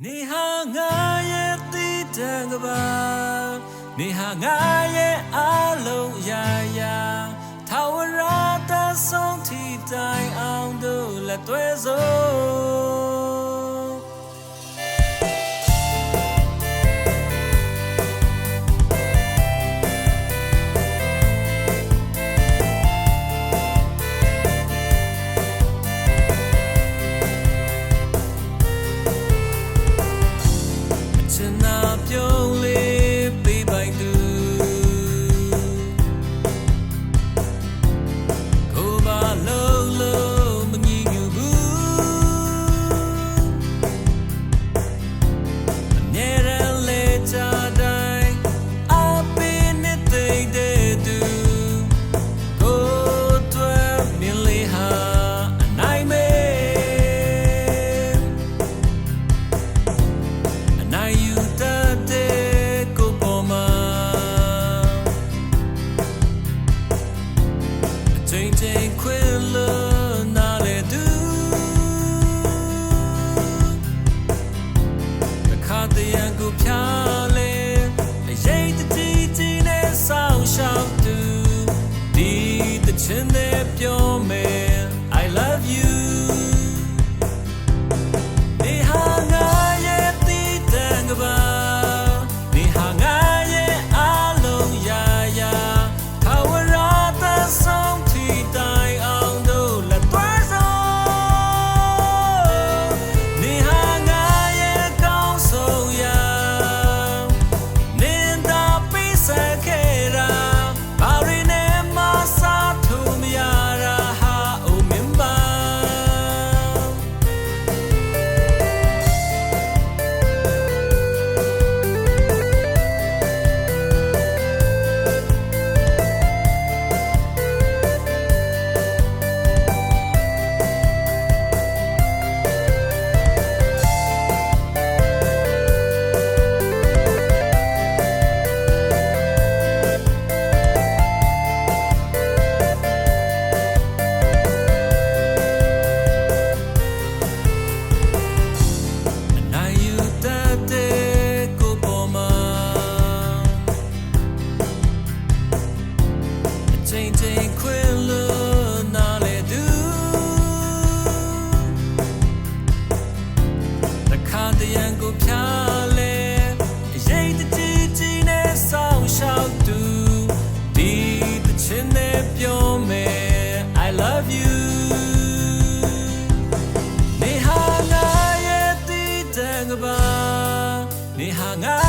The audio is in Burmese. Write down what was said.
你好，我也滴这个吧。你好，我也阿鲁呀呀。他我让他送替代昂都来对走。love you. 你好，我。